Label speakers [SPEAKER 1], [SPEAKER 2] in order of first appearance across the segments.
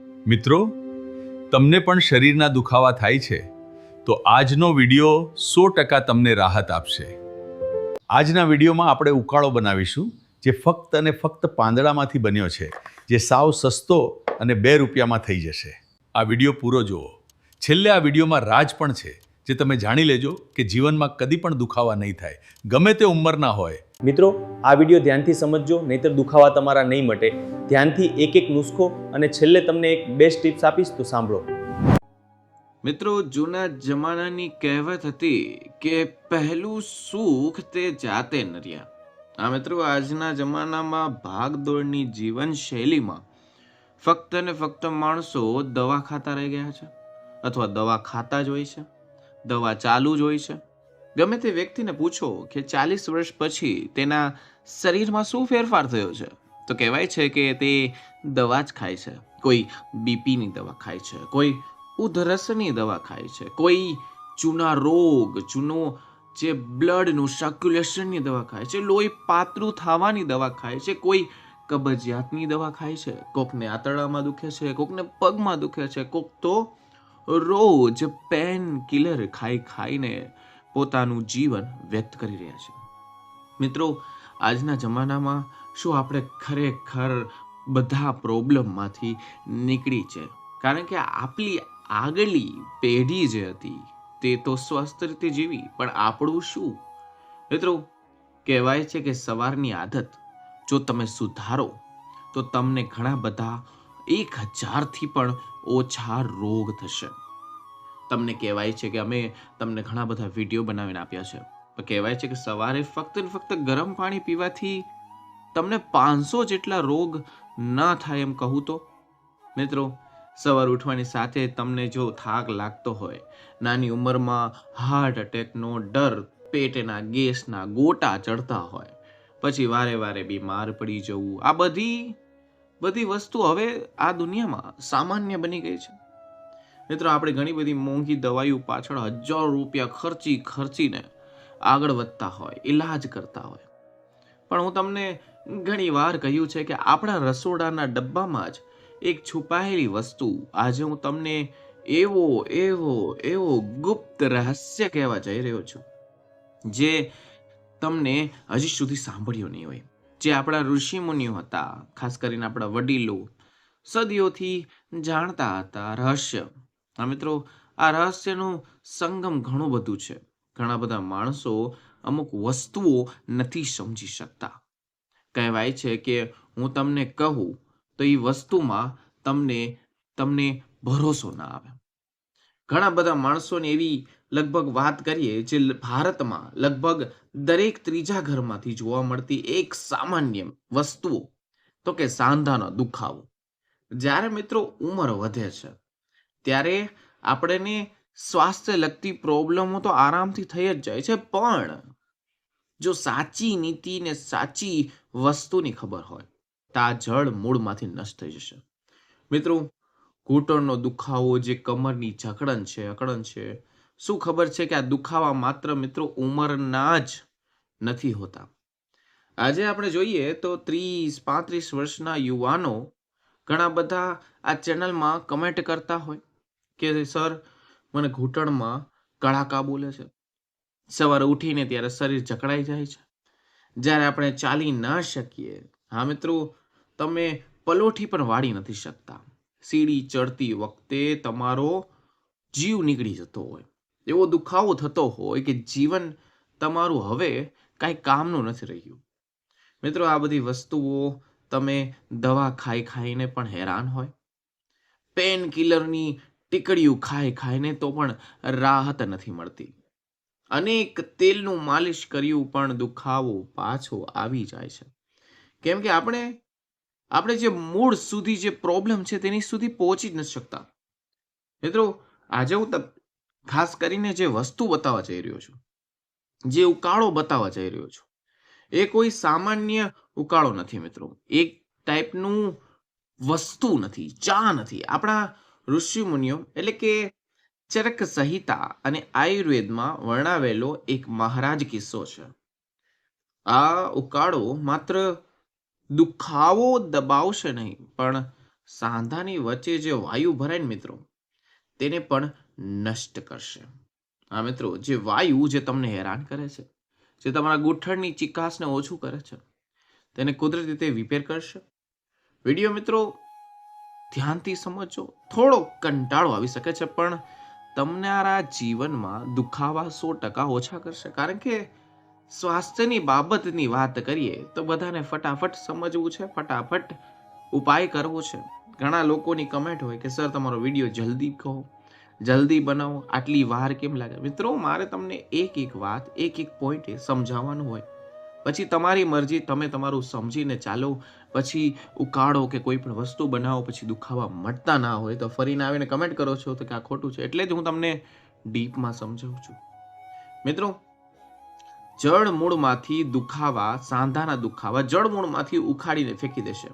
[SPEAKER 1] મિત્રો, તમને પણ શરીરના દુખાવા થાય છે, તો આજનો વીડિયો સો ટકા તમને રાહત આપશે. આજના વિડીયોમાં આપણે ઉકાળો બનાવીશું, જે ફક્ત અને ફક્ત પાંદડામાંથી બન્યો છે, જે સાવ સસ્તો અને બે રૂપિયામાં થઈ જશે. આ વીડિયો પૂરો જુઓ. છેલ્લે આ વિડીયોમાં રાજ પણ છે. જે તમે જાણી લેજો કે જીવનમાં કદી પણ દુખાવા નહીં થાય. ગમે તે ઉંમરના હોય.
[SPEAKER 2] મિત્રો આ વીડિયો ધ્યાનથી સમજજો નહીતર દુખાવા તમારા નહીં મટે. ધ્યાનથી એક એક નુસ્ખો અને છેલ્લે તમને એક બેસ્ટ ટિપ્સ આપીશ તો સાંભળો.
[SPEAKER 3] મિત્રો જૂના જમાનાની કહેવત હતી કે પહેલું સુખ તે જાતે નર્યા. આ મિત્રો આજના જમાનામાં ભાગદોડની જીવનશૈલીમાં ફક્ત ને ફક્ત માણસો દવા ખાતા રહી ગયા છે અથવા દવા ખાતા જ હોય છે. દવા ચાલુ જ હોય છે. ગમે તે વ્યક્તિને પૂછો કે ચાલીસ વર્ષ પછી તેના શરીરમાં શું ફેરફાર થયો છે, તો કહેવાય છે કે તે દવા જ ખાય છે. કોઈ બીપીની દવા ખાય છે, કોઈ ઉધરસની દવા ખાય છે, કોઈ ચૂના રોગ, ચૂનો જે બ્લડનું સર્ક્યુલેશનની દવા ખાય છે, લોહી પાતળું થવાની દવા ખાય છે, કોઈ કબજિયાતની દવા ખાય છે, કોકને આંતરડામાં દુખે છે, કોકને પગમાં દુખે છે, કોક તો રોજ પેન કિલર ખાઈ ખાઈને પોતાનું જીવન વ્યક્ત કરી રહ્યા છે. મિત્રો, આજના જમાનામાં શું આપણે ખરેખર બધા પ્રોબ્લેમમાંથી નીકળી છે? કારણ કે આપણી આગલી પેઢી જે હતી, તે તો સ્વસ્થ રીતે જીવી, પણ આપણું શું? મિત્રો, કહેવાય છે કે સવારની આદત જો તમે સુધારો, તો તમને ઘણા બધા એક હજારથી પણ ઓછા રોગ થશે. તમને કહેવાય છે કે અમે તમને ઘણા બધા વીડિયો બનાવીને આપ્યા છે. પણ કહેવાય છે કે સવારે ફક્ત ને ફક્ત ગરમ પાણી પીવાથી તમને પાંચસો જેટલા રોગ ન થાય એમ કહું તો. મિત્રો, સવાર ઉઠવાની સાથે તમને જો થાક લાગતો હોય, નાની ઉંમરમાં હાર્ટ અટેકનો ડર, પેટના ગેસના ગોટા ચડતા હોય, પછી વારે વારે બીમાર પડી જવું, આ બધી બધી વસ્તુ હવે આ દુનિયામાં સામાન્ય બની ગઈ છે. મિત્રો, આપણે ઘણી બધી મોંઘી દવાઈઓ પાછળ હજારો રૂપિયા ખર્ચી ખર્ચીને આગળ વધતા હોય, ઈલાજ કરતા હોય. પણ હું તમને ઘણી વાર કહ્યું છે કે આપણા રસોડાના ડબ્બામાં જ એક છુપાયેલી વસ્તુ, આજે હું તમને એવો એવો એવો ગુપ્ત રહસ્ય કહેવા જઈ રહ્યો છું, જે તમને હજી સુધી સાંભળ્યો નહીં હોય. જે આપણા ઋષિ મુનિઓ હતા, ખાસ કરીને આપણા વડીલો, સદીઓથી જાણતા હતા રહસ્ય. હા મિત્રો, આ રહસ્યનું સંગમ ઘણું બધું છે. ઘણા બધા માણસો અમુક વસ્તુઓ નથી સમજી શકતા. કહેવાય છે કે હું તમને કહું તો એ વસ્તુમાં તમને તમને ભરોસો ના આવે. ઘણા બધા માણસોને એવી લગભગ વાત કરીએ જે ભારતમાં લગભગ દરેક ત્રીજા ઘરમાંથી જોવા મળતી એક સામાન્ય વસ્તુઓ તો કે સાંધાનો દુખાવો. જ્યારે મિત્રો ઉંમર વધે છે, ત્યારે આપણને સ્વાસ્થ્ય લગતી પ્રોબ્લેમો તો આરામથી થઈ જ જાય છે, પણ જો સાચી નીતિ ને સાચી વસ્તુની ખબર હોય, તો આ જળ મૂળમાંથી નષ્ટ થઈ જશે. મિત્રો, ઘૂંટણનો દુખાવો જે કમરની જકડન છે, અકડન છે શું ખબર છે કે આ દુખાવા માત્ર મિત્રો ઉંમરના જ નથી હોતા? આજે આપણે જોઈએ તો ત્રીસ, પાંત્રીસ વર્ષના યુવાનો ઘણા બધા આ ચેનલમાં કમેન્ટ કરતા હોય કે, સર, મને ઘૂંટણમાં કડાકા બોલે છે. સવારે ઉઠીને ત્યારે શરીર જકડાઈ જાય છે. જ્યારે આપણે ચાલી ના શકીએ, હા મિત્રો, તમે પલોઠી પણ વાળી નથી શકતા. સીડી ચડતી વખતે તમારો જીવ નીકળી જતો હોય. એવો દુખાવો થતો હોય કે જીવન તમારું હવે કાંઈ કામનું નથી રહ્યું. મિત્રો, આ બધી વસ્તુઓ તમે દવા ખાઈ ખાઈને પણ હેરાન હોય. પેન કિલરની ટીકડીયું ખાઈ ખાઈને તો પણ રાહત નથી મળતી. અનેક તેલનું માલિશ કર્યું પણ દુખાવો પાછો આવી જાય છે. કેમ કે આપણે આપણે જે મૂળ સુધી જે પ્રોબ્લેમ છે તેની સુધી પહોંચી જ નથી શકતા. મિત્રો, આજે હું ખાસ કરીને જે વસ્તુ બતાવવા જઈ રહ્યો છું, જે ઉકાળો બતાવવા જઈ રહ્યો છું, એ કોઈ સામાન્ય ઉકાળો નથી મિત્રો. એક ટાઈપનું વસ્તુ નથી, ચા નથી. આપણા ઋષિ મુનિઓ એટલે કે ચરક સંહિતા અને આયુર્વેદમાં વર્ણવેલો એક મહારાજ કિસ્સો છે. આ ઉકાળો માત્ર દુખાવો દબાવશે નહીં, પણ સાંધાની વચ્ચે જે વાયુ ભરાય ને મિત્રો, તેને પણ નષ્ટ કરશે. હા, મિત્રો, જે વાયુ જે તમને હેરાન કરે છે, જે તમારા ગૂંઠણની ચિકાસને ઓછું કરે છે, તેને કુદરતી રીતે રિપેર કરશે. વીડિયો મિત્રો, ધ્યાનથી સમજો, થોડો કંટાળો આવી શકે છે, પણ તમારા જીવનમાં દુખાવા સો ટકા ઓછા કરશે. કારણ કે સ્વાસ્થ્યની બાબતની વાત કરીએ, તો બધાને ફટાફટ સમજવું છે, ફટાફટ ઉપાય કરવો છે. ઘણા લોકોની કમેન્ટ હોય કે સર તમારો વીડિયો જલ્દી કહો. જલ્દી બનાવો, આટલી વાર કેમ લાગે? મિત્રો, મારે તમને એક એક વાત, એક એક પોઈન્ટે સમજાવવાનું હોય. પછી તમારી મરજી, તમે તમારું સમજીને ચાલો. પછી ઉકાળો કે કોઈ પણ વસ્તુ બનાવો, પછી દુખાવા મટતા ના હોય તો ફરીને આવીને કમેન્ટ કરો છો તો કે આ ખોટું છે. એટલે જ હું તમને ડીપમાં સમજાવું છું. મિત્રો, જળ મૂળમાંથી દુખાવા, સાંધાના દુખાવા, જળ મૂળમાંથી ઉખાડીને ફેંકી દેશે.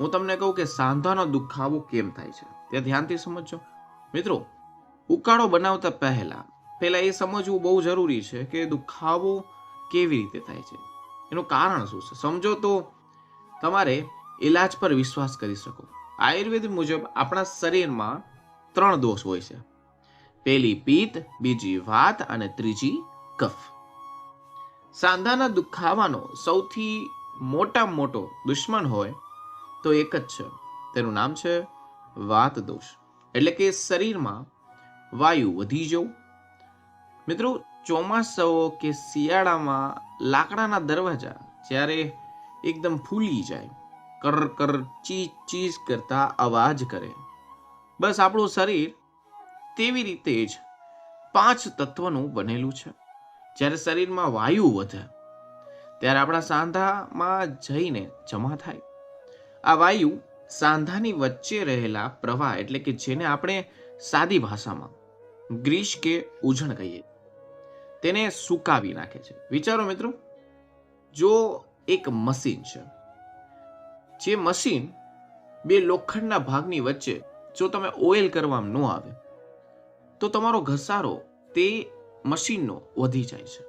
[SPEAKER 3] હું તમને કહું કે સાંધાનો દુખાવો કેમ થાય છે? તે ધ્યાનથી સમજજો. મિત્રો ઉકાળો બનાવતા પહેલા પહેલા એ સમજવું બહુ જરૂરી છે કે દુખાવો કેવી રીતે થાય છે. એનું કારણ શું છે? સમજો તો તમારે ઈલાજ પર વિશ્વાસ કરી શકો. આયુર્વેદ મુજબ આપણા શરીરમાં ત્રણ દોષ હોય છે. પહેલી પિત્ત, બીજી વાત અને ત્રીજી કફ. સાંધાના દુખાવાનો સૌથી મોટા મોટો દુશ્મન હોય તો એક જ છે. તેનું નામ છે વાત દોષ એટલે કે શરીરમાં વાયુ વધી જવું. મિત્રો, ચોમાસાઓ કે શિયાળામાં લાકડાના દરવાજા જ્યારે એકદમ ફૂલી જાય કર કર ચીજ ચીજ કરતા અવાજ કરે. બસ આપણું શરીર તેવી રીતે જ પાંચ તત્વનું બનેલું છે. જ્યારે શરીરમાં વાયુ વધે, ત્યારે આપણા સાંધામાં જઈને જમા થાય. આ વાયુ સાંધાની વચ્ચે રહેલા પ્રવાહ એટલે કે જેને આપણે સાદી ભાષામાં ગ્રીસ કે ઉજણ કહીએ. તેને સુકાવી નાખે છે. વિચારો મિત્રો, જો એક મશીન છે, જે મશીન બે લોખંડના ભાગની વચ્ચે જો તમે ઓઇલ કરવામાં ન આવે, તો તમારો ઘસારો તે મશીનનો વધી જાય છે.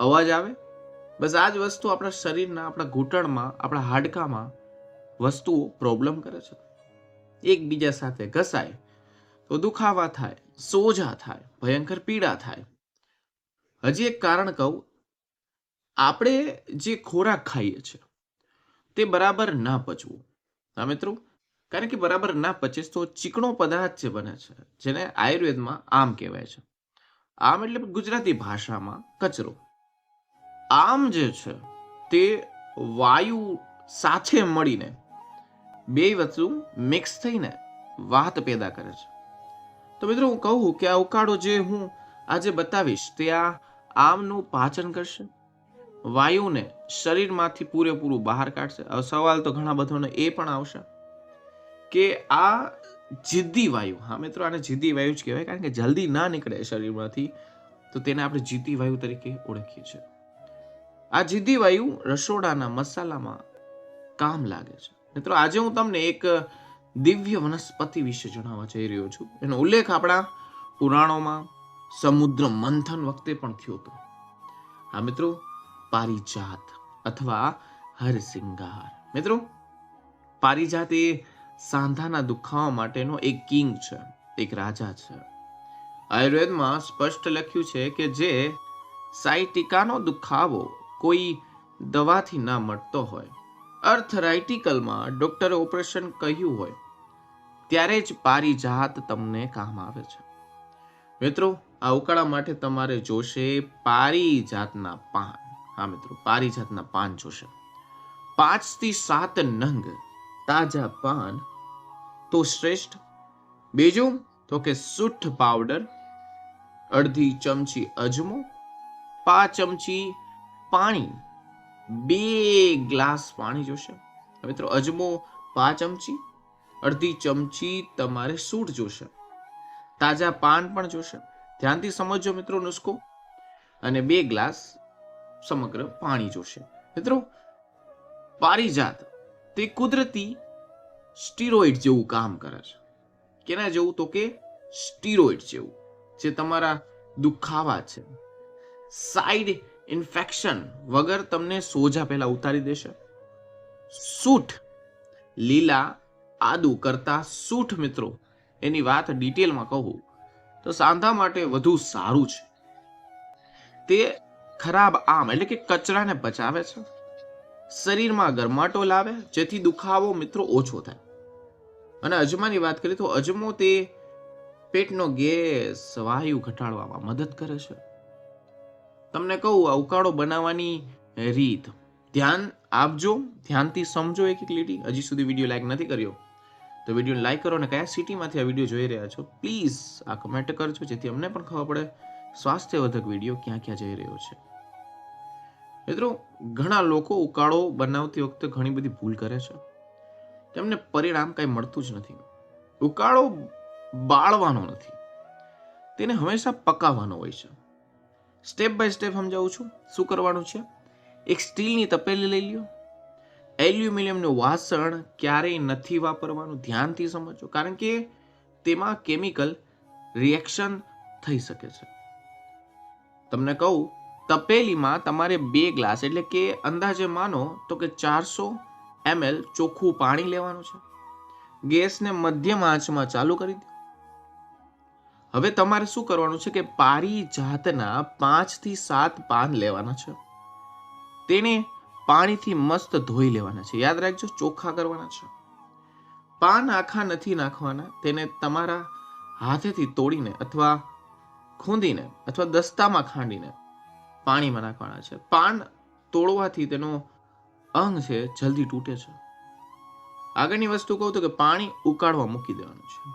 [SPEAKER 3] અવાજ આવે? બસ આ જ વસ્તુ આપણા શરીરના, આપણા ઘૂંટણમાં, આપણા હાડકામાં વસ્તુઓ પ્રોબ્લેમ કરે છે. એકબીજા સાથે ઘસાય તો દુખાવા થાય, સોજા થાય, ભયંકર પીડા થાય. હજી એક કારણ કહું, આપણે જે ખોરાક ખાઈએ છીએ તે બરાબર ના પચવું. હા મિત્રો? કારણ કે બરાબર ના પચે તો ચીકણો પદાર્થ જે બને છે, જેને આયુર્વેદમાં આમ કહેવાય છે. આમ એટલે ગુજરાતી ભાષામાં કચરો. આમ જે છે, તે વાયુ સાથે મળીને બે વસ્તુ મિક્સ થઈને વાત પેદા કરે છે. તો મિત્રો હું કહું કે આ ઉકાળો જે હું આજે બતાવીશ તે આ આમનું પાચન કરશે, વાયુને શરીરમાંથી પૂરેપૂરું બહાર કાઢશે. હવે સવાલ તો ઘણા બધાનો એ પણ આવશે કે આ જિદ્દી વાયુ, હા મિત્રો આને જિદ્દી વાયુ જ કહેવાય કારણ કે જલ્દી ના નીકળે શરીરમાંથી, તો તેને આપણે જિદ્દી વાયુ તરીકે ઓળખીએ છીએ. આ જિદ્દી વાયુ રસોડાના મસાલામાં કામ લાગે છે. મિત્રો આજે હું તમને એક દિવ્ય વનસ્પતિ વિશે જણાવવા જઈ રહ્યો છું. એનો ઉલ્લેખ આપણા પુરાણોમાં સમુદ્ર મંથન વખતે પણ થયો હતો. આ મિત્રો, પારિજાત અથવા હરસિંગાર. મિત્રો, પારિજાત એ સાંધાના દુખાવા માટેનો એક કિંગ છે, એક રાજા છે. આયુર્વેદમાં સ્પષ્ટ લખ્યું છે કે જે સાયટિકાનો દુખાવો કોઈ દવાથી ના મટતો હોય. અર્થરાઇટિકલમાં ડોક્ટરે ઓપરેશન કહ્યું હોય. ત્યારે જ પારિજાત તમને કામ આવે છે. મિત્રો, આ ઉકાળા માટે તમારે જોશે પારિજાતના પાન. હા મિત્રો પારિજાતના પાન જોશે. પાંચથી સાત નંગ તાજા પાન તો શ્રેષ્ઠ. બીજું, તો કે સુઠ પાવડર, અડધી ચમચી અજમો, પાંચ ચમચી પાણી, બે ગ્લાસ પાણી જોશે. મિત્રો, અજમો પાંચ ચમચી અડધી ચમચી તમારે સૂટ જોશે. તાજા પાન પણ જોશે. ધ્યાનથી સમજજો મિત્રો નુસ્ખો. અને બે ગ્લાસ સમગ્ર પાણી જોશે. મિત્રો, પારિજાત. તે કુદરતી સ્ટીરોઇડ જેવું કામ કરે છે. કેના જેવું તો કે સ્ટીરોઇડ જેવું, જે તમારા દુખાવા છે. સાઈડ ઇન્ફેક્શન વગર તમને સોજા પહેલા ઉતારી દેશે. સૂઠ લીલા આદુ કરતા સૂઠ મિત્રો. એની વાત ડિટેલમાં કહું. તો સાંધા માટે વધુ સારું છે. તે ખરાબ આમ એટલે કે કચરાને બચાવે છે. શરીરમાં ગરમાટો લાવે, જેથી દુખાવો મિત્રો ઓછો થાય. અને અજમાની વાત કરીએ તો અજમો તે પેટનો ગેસ, વાયુ ઘટાડવામાં મદદ કરે છે. તમને કહું, આ ઉકાળો બનાવવાની રીત. ધ્યાન આપજો, ધ્યાનથી સમજો એક એક લીટી. હજી સુધી વીડિયો લાઈક નથી કર્યો. તો વિડીયોને લાઈક કરો અને કયા સિટીમાંથી આ વીડિયો જોઈ રહ્યા છો પ્લીઝ આ કમેન્ટ કરજો, જેથી અમને પણ ખબર પડે સ્વાસ્થ્યવર્ધક વીડિયો ક્યાં ક્યાં જઈ રહ્યો છે. મિત્રો, ઘણા લોકો ઉકાળો બનાવતી વખતે ઘણી બધી ભૂલ કરે છે. તેમને પરિણામ કંઈ મળતું જ નથી. ઉકાળો બાળવાનો નથી. તેને હંમેશા પકાવવાનો હોય છે. સ્ટેપ બાય સ્ટેપ સમજાવું છું. શું કરવાનું છે? એક સ્ટીલની તપેલી લઈ લ્યો. એલ્યુમિનિયમનું વાસણ ક્યારેય નથી વાપરવાનું ધ્યાનથી સમજો કારણ કે તેમાં કેમિકલ રિએક્શન થઈ શકે છે. તમને કહું, તપેલીમાં તમારે બે ગ્લાસ, એટલે કે અંદાજે માનો તો કે ચારસો એમએલ ચોખ્ખું પાણી લેવાનું છે. ગેસને મધ્યમ આંચમાં ચાલુ કરી દો. હવે તમારે શું કરવાનું છે કે પારી જાતના પાંચથી સાત પાન લેવાના છે. તેને પાણીથી મસ્ત ધોઈ લેવાના છે. યાદ રાખજો ચોખ્ખા કરવાના છે. પાન આખા નથી નાખવાના. તેને તમારા હાથેથી તોડીને અથવા ખૂંદીને અથવા દસ્તામાં ખાંડીને પાણીમાં નાખવાના છે. પાન તોડવાથી તેનો અંગ છે, જલ્દી તૂટે છે. આગળની વસ્તુ કહું તો કે પાણી ઉકાળવા મૂકી દેવાનું છે.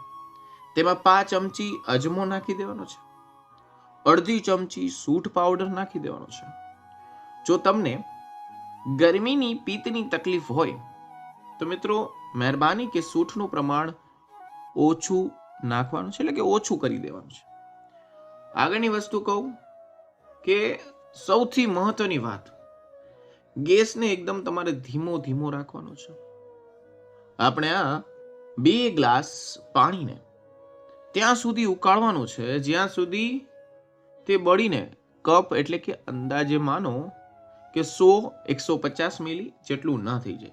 [SPEAKER 3] તેમાં પાંચ ચમચી અજમો નાખી દેવાનો છે. અડધી ચમચી સૂઠ પાવડર નાખી દેવાનો છે. જો તમને ગરમીની પિત્તની તકલીફ હોય, તો મિત્રો મહેરબાની કે સૂઠનું પ્રમાણ ઓછું નાખવાનું છે, એટલે કે ઓછું કરી દેવાનું છે. આગળની વસ્તુ કહું કે સૌથી મહત્વની વાત, ગેસને એકદમ તમારે ધીમો ધીમો રાખવાનો છે. આપણે આ બે ગ્લાસ પાણીને ત્યાં સુધી ઉકાળવાનું છે, જ્યાં સુધી તે બળીને કપ એટલે કે અંદાજે માનો કે સો એકસો પચાસ મિલી જેટલું ન થઈ જાય.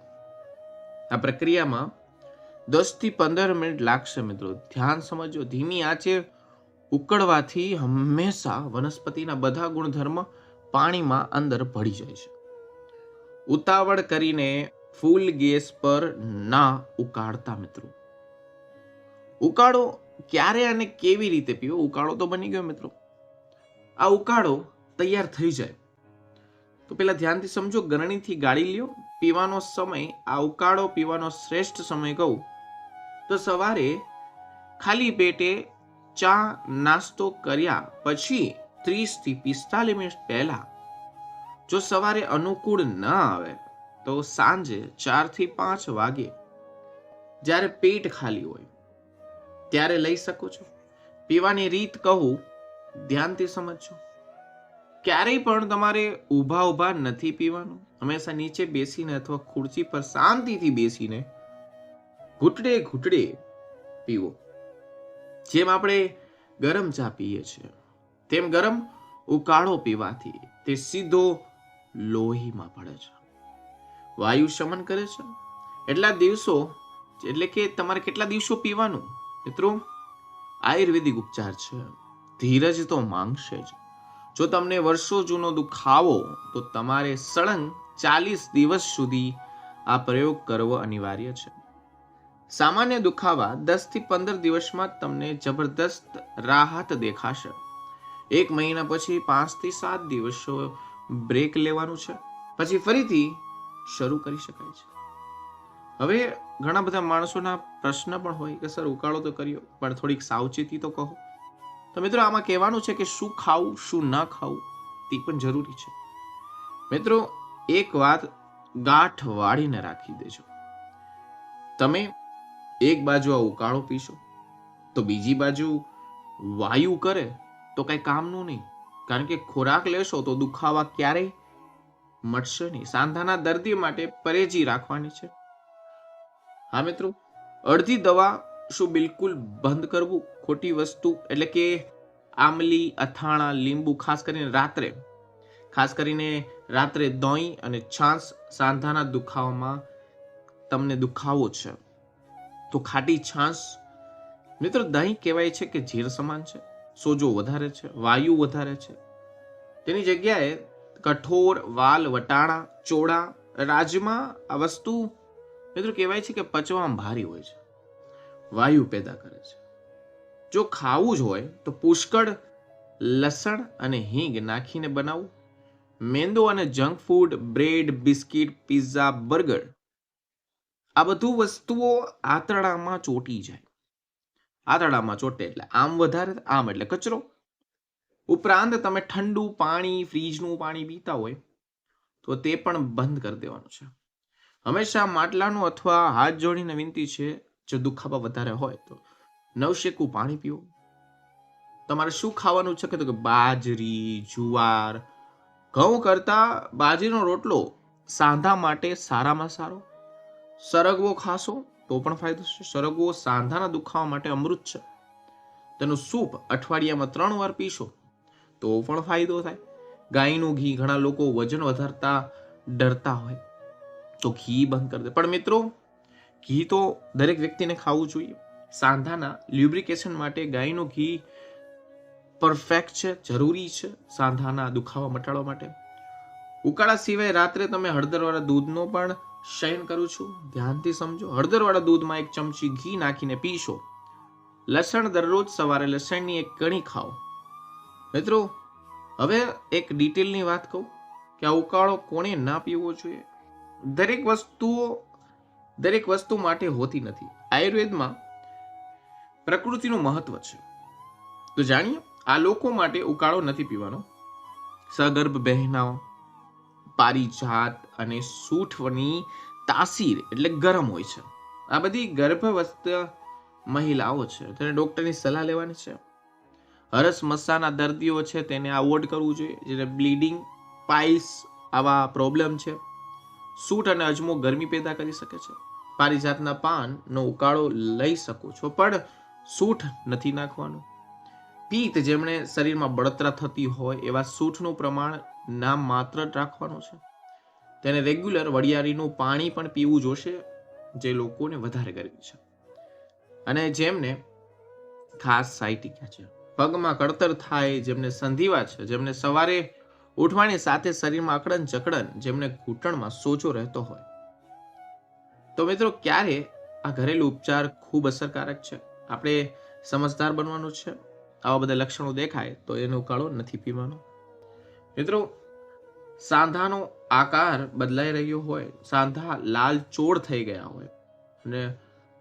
[SPEAKER 3] આ પ્રક્રિયામાં દસથી પંદર મિનિટ લાગશે મિત્રો. ધ્યાન સમજો ધીમી આંચે ઉકળવાથી હંમેશા વનસ્પતિના બધા ગુણધર્મ પાણીમાં અંદર ભળી જાય છે. ઉતાવળ કરીને ફૂલ ગેસ પર ના ઉકાળતા મિત્રો. ઉકાળો ક્યારે અને કેવી રીતે પીવો? ઉકાળો તો બની ગયો મિત્રો. આ ઉકાળો તૈયાર થઈ જાય. તો પેલા ધ્યાનથી સમજો, ગરણીથી ગાળી લ્યો, પીવાનો સમય, આ ઉકાળો પીવાનો શ્રેષ્ઠ સમય કહું. તો સવારે ખાલી પેટે ચા નાસ્તો કર્યા પછી ત્રીસથી પિસ્તાલીસ મિનિટ પહેલા જો સવારે અનુકૂળ ન આવે તો સાંજે ચારથી પાંચ વાગે જ્યારે પેટ ખાલી હોય ત્યારે લઈ શકો છો. પીવાની રીત કહું, ધ્યાનથી સમજજો. ક્યારેય પણ તમારે ઊભા ઊભા નથી પીવાનું. હંમેશા નીચે બેસીને અથવા ખુરશી પર શાંતિથી બેસીને ઘૂંટડે ઘૂંટડે પીવો. જેમ આપણે ગરમ ચા પીએ છીએ, તેમ ગરમ ઉકાળો પીવાથી તે સીધો લોહીમાં પડે છે. વાયુ શમન કરે છે. એટલા દિવસો, એટલે કે તમારે કેટલા દિવસો પીવાનું? મિત્રો, આયુર્વેદિક ઉપચાર છે. ધીરજ તો માંગશે જ. જો તમને વર્ષો જૂનો દુખાવો તો તમારે સળંગ ચાલીસ દિવસ સુધી આ પ્રયોગ કરવો અનિવાર્ય છે. સામાન્ય દુખાવા દસથી પંદર દિવસમાં તમને જબરદસ્ત રાહત દેખાશે. એક મહિના પછી પાંચથી સાત દિવસો બ્રેક લેવાનું છે. પછી ફરીથી શરૂ કરી શકાય છે. હવે ઘણા બધા માણસોના પ્રશ્ન પણ હોય કે, સર, ઉકાળો તો કર્યો, પણ થોડીક સાવચેતી તો કહો. તો મિત્રો, આમાં કહેવાનું છે કે શું ખાવું, શું ન ખાવું, તે પણ જરૂરી છે. મિત્રો, એક વાત ગાંઠ વાળીને રાખી દેજો. તમે એક બાજુ આ ઉકાળો પીશો, તો બીજી બાજુ વાયુ કરે, તો કઈ કામનું નહીં. કારણ કે ખોરાક લેશો તો દુખાવા ક્યારેય મટશે નહીં. સાંધાના દર્દી માટે પરેજી રાખવાની છે. હા મિત્રો, અડધી દવા શું બિલકુલ બંધ કરવું ખોટી વસ્તુ? એટલે કે આમલી અથાણા, લીંબુ, ખાસ કરીને રાત્રે, ખાસ કરીને રાત્રે દહીં અને છાશ સાંધાના દુખાવામાં તમને દુખાવો છે. તો ખાટી છાશ, મિત્રો દહીં કહેવાય છે કે ઝીર સમાન છે, સોજો વધારે છે, વાયુ વધારે છે. તેની જગ્યાએ કઠોર વાલ, વટાણા, ચોળા, રાજમા આ વસ્તુ, મિત્રો કહેવાય છે કે પચવામાં ભારી હોય છે. વાયુ પેદા કરે છે. જો ખાવું જ હોય તો પુષ્કળ લસણ અને હિંગ નાખીને બનાવવું મેંદો અને junk food, bread, biscuit, pizza, burger, આ બધું વસ્તુઓ આંતરડામાં ચોટી જાય. આંતરડામાં ચોટે એટલે આમ વધારે, આમ એટલે કચરો. ઉપરાંત તમે ઠંડુ પાણી, ફ્રીજનું પાણી પીતા હોય તો તે પણ બંધ કરી દેવાનું છે. હંમેશા માટલાનું અથવા હાથ જોડીને વિનંતી છે જો દુખાવા વધારે હોય તો. નવશેકું પાણી પીવો તમારે શું ખાવાનું છે? કે તો કે બાજરી, જુવાર. ઘઉં કરતા બાજરીનો રોટલો સાંધા માટે સારામાં સારો. સરગવો ખાશો તો પણ ફાયદો છે સરગવો સાંધાના દુખાવા માટે અમૃત છે. તેનું સૂપ અઠવાડિયામાં ત્રણ વાર પીશો તો પણ ફાયદો થાય. ગાયનું ઘી ઘણા લોકો વજન વધારતા ડરતા હોય. તો ઘી બંધ કરી દે. પણ મિત્રો ઘી તો દરેક વ્યક્તિને ખાવું જોઈએ. સાંધાના લ્યુબ્રિકેશન માટે ગાયનું ઘી પરફેક્ટ છે, જરૂરી છે સાંધાના દુખાવા મટાડવા માટે. ઉકાળા સિવાય રાત્રે તમે હળદરવાળા દૂધનો પણ શયન કરું છું. ધ્યાનથી સમજો, હળદરવાળા દૂધમાં એક ચમચી ઘી નાખીને પીશો. લસણ દરરોજ સવારે લસણની એક કણી ખાઓ. મિત્રો, હવે એક ડિટેલની વાત કહું કે આ ઉકાળો કોણે ના પીવો જોઈએ? દરેક વસ્તુઓ દરેક વસ્તુ માટે હોતી નથી. આયુર્વેદમાં પ્રકૃતિનું મહત્વ છે. તો જાણીએ, આ લોકો માટે ઉકાળો નથી પીવાનો. સગર્ભ બહેનાઓ પારિજાત અને સૂઠની તાસીર એટલે ગરમ હોય છે. આ બધી ગર્ભવસ્ત મહિલાઓ છે. તેને ડોક્ટરની સલાહ લેવાની છે. હરસ મસાના દર્દીઓ છે તેને અવોઇડ કરવું જોઈએ. જેને બ્લીડિંગ પાઇલ્સ આવા પ્રોબ્લેમ છે. સૂટ અને અજમો ગરમી પેદા કરી શકે છે. પારિજાતના પાનનો ઉકાળો લઈ શકો છો, પણ સૂઠ નથી નાખવાનું. પિત્ત જેમણે શરીરમાં બળતરા થતી હોય એવા સૂઠનું પ્રમાણ નામ માત્ર રાખવાનું છે. તેને રેગ્યુલર વડિયાળીનું પાણી પણ પીવું જોશે, જે લોકોને વધારે ગરમી છે. અને જેમને ખાસ સાયટિકા છે. પગમાં કળતર થાય, જેમને સંધિવા છે, જેમને સવારે ઉઠવાની સાથે શરીરમાં અકડન ચકડન જેમને ઘૂંટણમાં સોજો રહેતો હોય તો મિત્રો, ક્યારે આ ઘરેલું ઉપચાર ખૂબ અસરકારક છે? આપણે સમજદાર બનવાનું છે? આવા બધા લક્ષણો દેખાય તો એનો ઉકાળો નથી પીવાનો. મિત્રો, સાંધાનો આકાર બદલાઈ રહ્યો હોય, સાંધા લાલ ચોળ થઈ ગયા હોય અને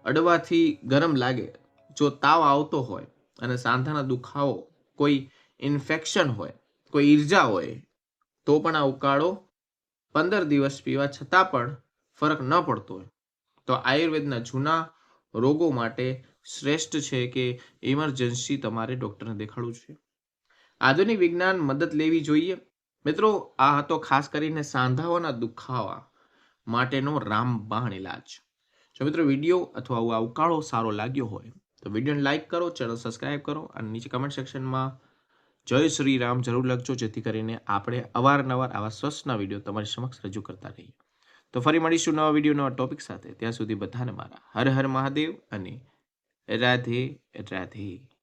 [SPEAKER 3] અડવાથી ગરમ લાગે, જો તાવ આવતો હોય અને સાંધાના દુખાવો, કોઈ ઇન્ફેક્શન હોય, કોઈ ઈર્જા હોય, તો પણ આ ઉકાળો પંદર દિવસ પીવા છતાં પણ ફરક ન પડતો હોય. તો આયુર્વેદના જૂના રોગો માટે શ્રેષ્ઠ છે કે ઇમરજન્સી તમારે ડૉક્ટરને દેખાડવું જોઈએ. આધુનિક વિજ્ઞાન મદદ લેવી જોઈએ. મિત્રો, આ હતો ખાસ કરીને સાંધાઓના દુખાવા માટેનો રામબાણ ઇલાજ જો મિત્રો વીડિયો અથવા આ ઉકાળો સારો લાગ્યો હોય, તો વિડીયોને લાઈક કરો, ચેનલ સબસ્ક્રાઇબ કરો અને નીચે કમેન્ટ સેક્શનમાં જય શ્રી રામ જરૂર લખજો, જેથી કરીને આપણે અવારનવાર આવા સ્વસ્થના વીડિયો તમારી સમક્ષ રજૂ કરતા રહીએ. તો ફરી મળીશું નવા વીડિયો નવા ટોપિક સાથે. ત્યાં સુધી બધાને મારા હર હર મહાદેવ અને રાધે રાધે.